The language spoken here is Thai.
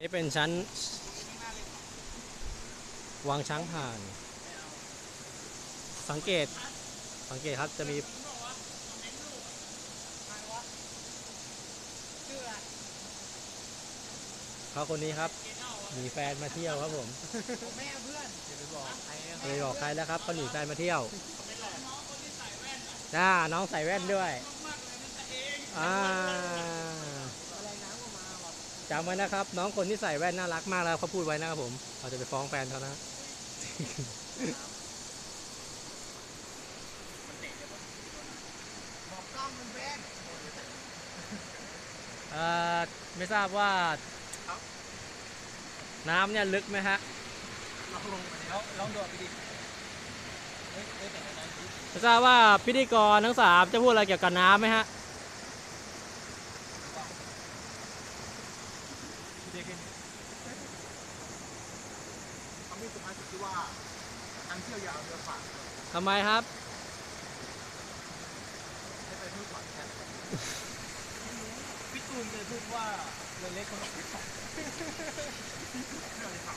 นี่เป็นชั้น วางช้างผ่าน สังเกตสังเกตครับจะมีเขาคนนี้ครับมีแฟนมาเที่ยวครับผมแม่เพื่อนอย่าไปบอกใครนะเลยบอกใครแล้วครับเขาหนีแฟนมาเที่ยวน่าน้องใส่แว่นด้วยอ่า อะไรน้ำออกมาบอก จำไว้นะครับ น้องคนที่ใส่แว่นน่ารักมากแล้วเขาพูดไว้นะครับผมเราจะไปฟ้องแฟนเขานะบอกกล้องมันแว่นเอ่อไม่ทราบว่า น้ำเนี่ยลึกไหมฮะลองลงมาแล้วลองโดดไปดิเฮ้ยเฮ้ยแต่ในนั้นดิไม่ทราบว่าพิธีกรทั้งสามจะพูดอะไรเกี่ยวกับน้ำไหมฮะ รียกขึ้นเขามีสุภาษิตที่ว่าการเที่ยวยาวเรือฝากทำไมครับ ให้ไปพูดก่อนแค่พี่ตูนเคยพูดว่าเรือเล็กคนออกพิษสองเรื่องอะไรเขา